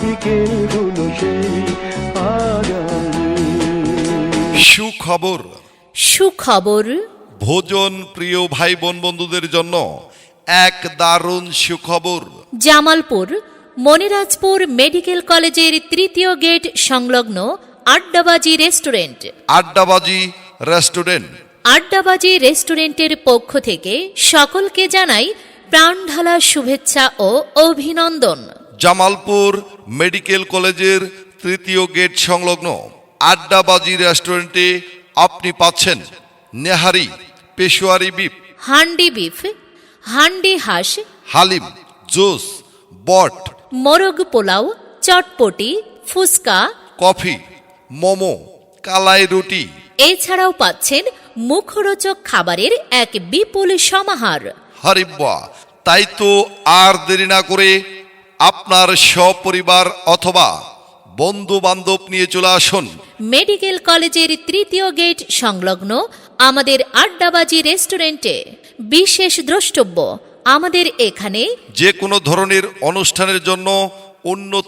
বিকেলগুলো সেই সুখবর। সুখবর। ভোজন প্রিয় ভাই বোন বন্ধুদের জন্য এক দারুণ সুখবর। জামালপুর মনিরাজপুর মেডিকেল কলেজের তৃতীয় গেট সংলগ্ন আড্ডাবাজি রেস্টুরেন্ট। আড্ডাবাজি রেস্টুরেন্ট। আড্ডাবাজি রেস্টুরেন্টের পক্ষ থেকে সকলকে জানাই প্রাণঢালা শুভেচ্ছা ও অভিনন্দন। জামালপুর মেডিকেল কলেজের তৃতীয় গেট সংলগ্ন আড্ডাবাজি রেস্টুরেন্টে আপনি পাচ্ছেন নেহারি পেশোয়ারি বিপ হান্ডি বিফ হান্ডি হাঁস হালিম জুস বট মোরগ পোলাও চটপটি ফুচকা কফি মোমো কালাই রুটি। এছাড়াও পাচ্ছেন মুখরোচক খাবারের এক বিপুল সমাহার। হরিব্বা তাই তো আর দেরি না করে আপনার সপরিবার অথবা বন্ধু বান্ধব নিয়ে চলে আসুন। মেডিকেল কলেজের তৃতীয় গেট সংলগ্ন আমাদের আড্ডাবাজি রেস্টুরেন্টে। বিশেষ দ্রষ্টব্য আমাদের এখানে যে কোনো ধরনের অনুষ্ঠানের জন্য উন্নত